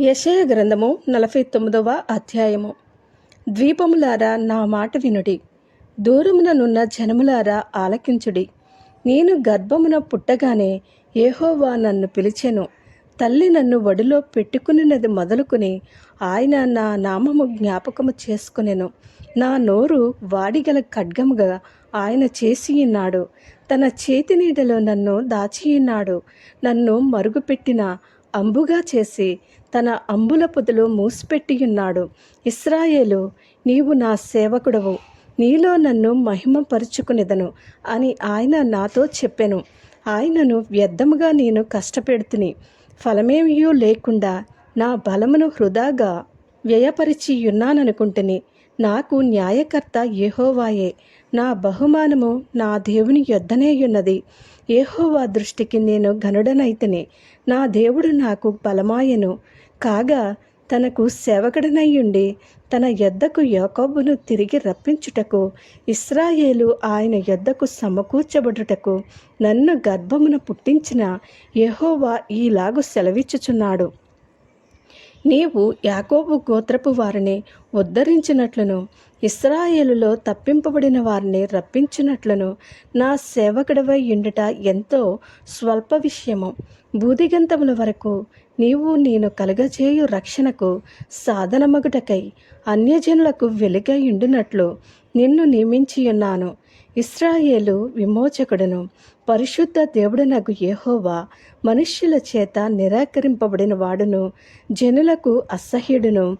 యశయ గ్రంథము నలభై తొమ్మిదవ అధ్యాయము. ద్వీపములారా నా మాట వినుడి. దూరముననున్న జనములారా ఆలకించుడి. నేను గర్భమున పుట్టగానే ఏహోవా నన్ను పిలిచెను. తల్లి నన్ను వడిలో పెట్టుకునినది మొదలుకొని ఆయన నా నామము జ్ఞాపకము చేసుకునేను. నా నోరు వాడిగల ఖడ్గముగా ఆయన చేసియున్నాడు. తన చేతి నీడలో నన్ను దాచియున్నాడు. నన్ను మరుగుపెట్టిన అంబుగా చేసి తన అంబుల పొదలో మూసిపెట్టియున్నాడు. ఇస్రాయేలు నీవు నా సేవకుడవు. నీలో నన్ను మహిమపరుచుకునేదను అని ఆయన నాతో చెప్పెను. ఆయనను వ్యర్థముగా నేను కష్టపెడుతుని. ఫలమేమియూ లేకుండా నా బలమును హృదాగా వ్యయపరిచి ఉన్నాననుకుంటుని నాకు న్యాయకర్త యహోవాయే. నా బహుమానము నా దేవుని యొద్దనేయున్నది ఉన్నది. దృష్టికి నేను ఘనుడనైతేనే. నా దేవుడు నాకు బలమాయను. కాగా తనకు సేవకుడనయ్యుండి తన యొద్దకు యాకోబును తిరిగి రప్పించుటకు ఇస్రాయేలు ఆయన యొద్దకు సమకూర్చబడుటకు నన్ను గర్భమున పుట్టించిన యహోవా ఈలాగు సెలవిచ్చుచున్నాడు. నీవు యాకోబు గోత్రపు వారిని ఉద్ధరించినట్లును ఇస్రాయేలులో తప్పింపబడిన వారిని రప్పించినట్లును నా సేవకుడవై ఉండుట ఎంతో స్వల్ప విషయము. బూదిగంతముల వరకు నీవు నేను కలగజేయు రక్షణకు సాధనమగుటకై అన్యజనులకు వెలుగై ఉండునట్లు నిన్ను నియమించి ఉన్నాను ఇస్రాయేలు విమోచకుడును. పరిశుద్ధ దేవుడనగు యెహోవా మనుష్యుల చేత నిరాకరింపబడిన వాడును జనులకు అసహ్యుడును.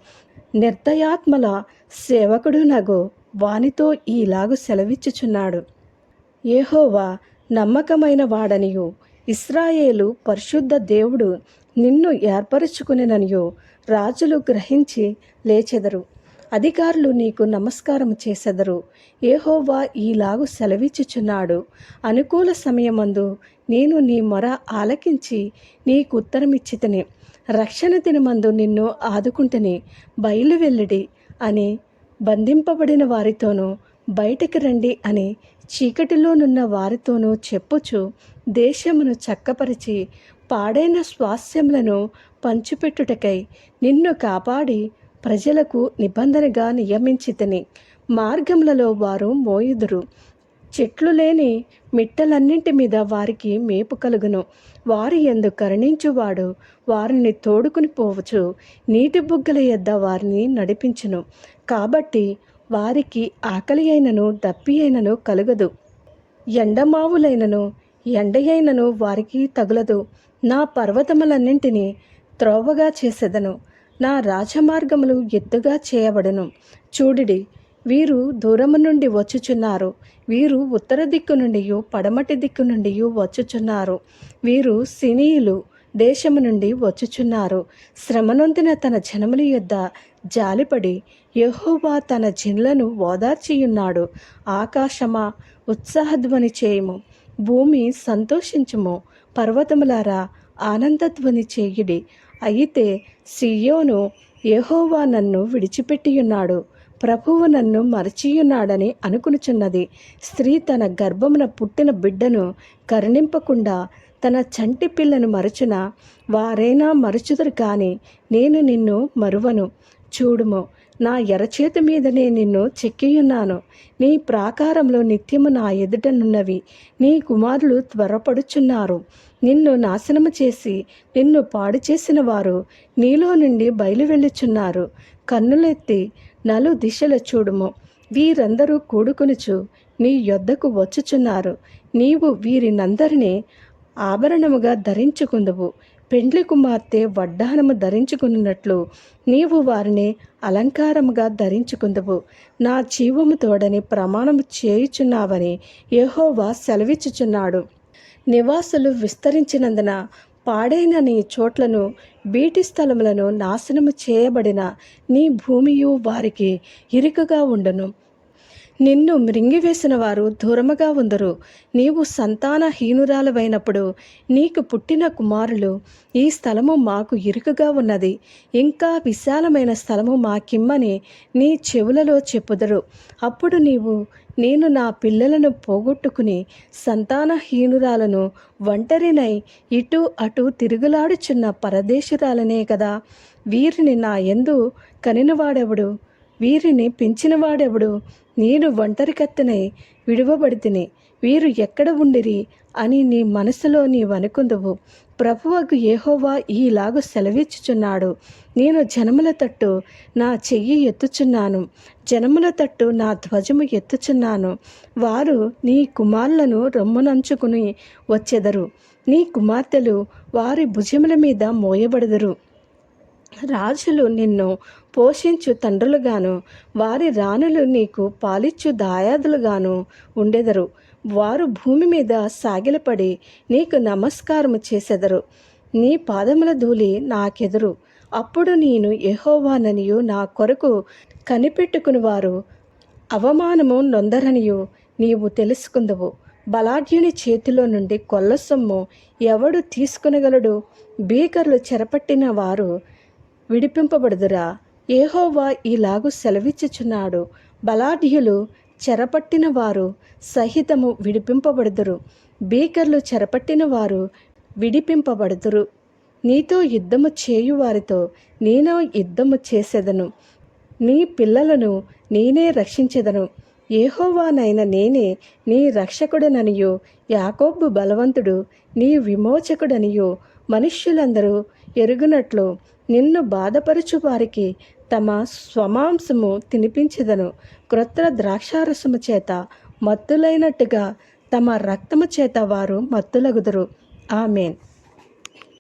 నిర్దయాత్మల సేవకుడునగు వానితో ఈలాగు సెలవిచ్చుచున్నాడు. ఏహోవా నమ్మకమైన వాడనియు ఇస్రాయేలు పరిశుద్ధ దేవుడు నిన్ను ఏర్పరచుకునేననియు. రాజులు గ్రహించి లేచెదరు. అధికారులు నీకు నమస్కారం చేసెదరు. ఏహోవా ఈలాగు సెలవిచ్చుచున్నాడు. అనుకూల సమయమందు నేను నీ మొర ఆలకించి నీకు ఉత్తరమిచ్చితిని రక్షణ దినమందు నిన్ను ఆదుకుంటని బయలు వెళ్ళడి అని బంధింపబడిన వారితోనూ బయటికి రండి అని చీకటిలోనున్న వారితోనూ చెప్పుచు దేశమును చక్కపరిచి పాడైన స్వాస్థ్యములను పంచిపెట్టుటకై నిన్ను కాపాడి ప్రజలకు నిబంధనగా నియమించితిని. మార్గములలో వారు మోయుదురు. చెట్లు లేని మిట్టలన్నింటి మీద వారికి మేపు కలుగును. వారి ఎందు కరుణించువాడు వారిని తోడుకుని పోవచ్చు. నీటి బుగ్గల యొద్ద వారిని నడిపించును. కాబట్టి వారికి ఆకలి అయినను దప్పి అయినను కలుగదు. ఎండమావులైనను ఎండయైనను వారికి తగులదు. నా పర్వతములన్నింటినీ త్రోవగా చేసెదను. నా రాజమార్గములు ఎత్తుగా చేయబడును. చూడిడి వీరు దూరము నుండి వచ్చుచున్నారు. వీరు ఉత్తర దిక్కు నుండి పడమటి దిక్కు నుండి వచ్చుచున్నారు. వీరు సినీయులు దేశము నుండి వచ్చుచున్నారు. శ్రమనొందిన తన జనముల యొద్ద జాలిపడి యహోవా తన జిన్లను ఓదార్చియున్నాడు. ఆకాశమా ఉత్సాహధ్వని చేయము. భూమి సంతోషించుము. పర్వతములారా ఆనందధ్వని చేయుడి. అయితే సియోను యెహోవా నన్ను విడిచిపెట్టియున్నాడు. ప్రభువు నన్ను మరచియున్నాడని అనుకునుచున్నది. స్త్రీ తన గర్భమున పుట్టిన బిడ్డను కరుణింపకుండా తన చంటి పిల్లను మరచున? వారైనా మరచుదురు కానీ నేను నిన్ను మరువను. చూడుము. నా ఎరచేతి మీదనే నిన్ను చెక్కియున్నాను. నీ ప్రాకారంలో నిత్యము నా ఎదుటనున్నవి నీ కుమారులు త్వరపడుచున్నారు. నిన్ను నాశనము చేసి నిన్ను పాడు చేసిన వారు నీలో నుండి బయలు వెళ్ళుచున్నారు. కన్నులెత్తి నలు దిశల చూడుము. వీరందరూ కూడుకునుచు నీ యొద్దకు వచ్చుచున్నారు. నీవు వీరినందరినీ ఆభరణముగా ధరించుకుందువు. పెండ్లి కుమార్తె వడ్డానము ధరించుకున్నట్లు నీవు వారిని అలంకారముగా ధరించుకుందువు. నా జీవము తోడని ప్రమాణము చేయుచున్నావని యెహోవా సెలవిచ్చుచున్నాడు. నివాసులు విస్తరించినందున పాడైన నీ చోట్లను బీటి స్థలములను నాశనము చేయబడిన నీ భూమియు వారికి ఇరుకగా ఉండను. నిన్ను మృంగివేసిన వారు దూరముగా ఉందరు. నీవు సంతానహీనురాలవైనప్పుడు నీకు పుట్టిన కుమారులు ఈ స్థలము మాకు ఇరుకుగా ఉన్నది. ఇంకా విశాలమైన స్థలము మాకిమ్మని నీ చెవులలో చెప్పుదరు. అప్పుడు నీవు నేను నా పిల్లలను పోగొట్టుకుని సంతానహీనురాలను ఒంటరినై ఇటు అటు తిరుగులాడుచున్న పరదేశురాలనే కదా. వీరిని నా ఎందు కనినవాడెవడు? వీరిని పెంచినవాడెవడు? నేను ఒంటరికత్తెనై విడువబడితిని. వీరు ఎక్కడ ఉండిరి అని నీ మనసులో నీవనుకుందువు ప్రభువకు ఏహోవా ఈలాగు సెలవిచ్చుచున్నాడు. నేను జనముల తట్టు నా చెయ్యి ఎత్తుచున్నాను. జనముల తట్టు నా ధ్వజము ఎత్తుచున్నాను. వారు నీ కుమారులను రొమ్మునంచుకుని వచ్చెదరు. నీ కుమార్తెలు వారి భుజముల మీద మోయబడదరు. రాజులు నిన్ను పోషించు తండ్రులుగాను వారి రాణులు నీకు పాలిచ్చు దాయాదులుగాను ఉండెదరు. వారు భూమి మీద సాగిలపడి నీకు నమస్కారము చేసెదరు. నీ పాదముల ధూళి నాకెదురు. అప్పుడు నేను ఎహోవాననియు నా కొరకు కనిపెట్టుకుని వారు అవమానము నొందరనియు నీవు తెలుసుకుందువు. బలాఢ్యుని చేతిలో నుండి కొల్ల సొమ్ము ఎవడు తీసుకునగలడు? బీకర్లు చెరపట్టిన వారు విడిపింపబడుదురా. ఏహోవా ఈలాగు సెలవిచ్చుచున్నాడు. బలాఢ్యులు చెరపట్టిన వారు సహితము విడిపింపబడుదురు. బీకర్లు చెరపట్టిన వారు విడిపింపబడుదురు. నీతో యుద్ధము చేయు వారితో నేను యుద్ధము చేసేదను. నీ పిల్లలను నేనే రక్షించెదను. ఏహోవానైన నేనే నీ రక్షకుడననియు. యాకోబ్బు బలవంతుడు నీ విమోచకుడనియు. మనుష్యులందరూ ఎరుగునట్లు నిన్ను బాధపరచు వారికి తమ స్వమాంసము తినిపించదను. క్రొత్త ద్రాక్షారసము చేత మత్తులైనట్టుగా తమ రక్తము చేత వారు మత్తులగుదురు. ఆమెన్.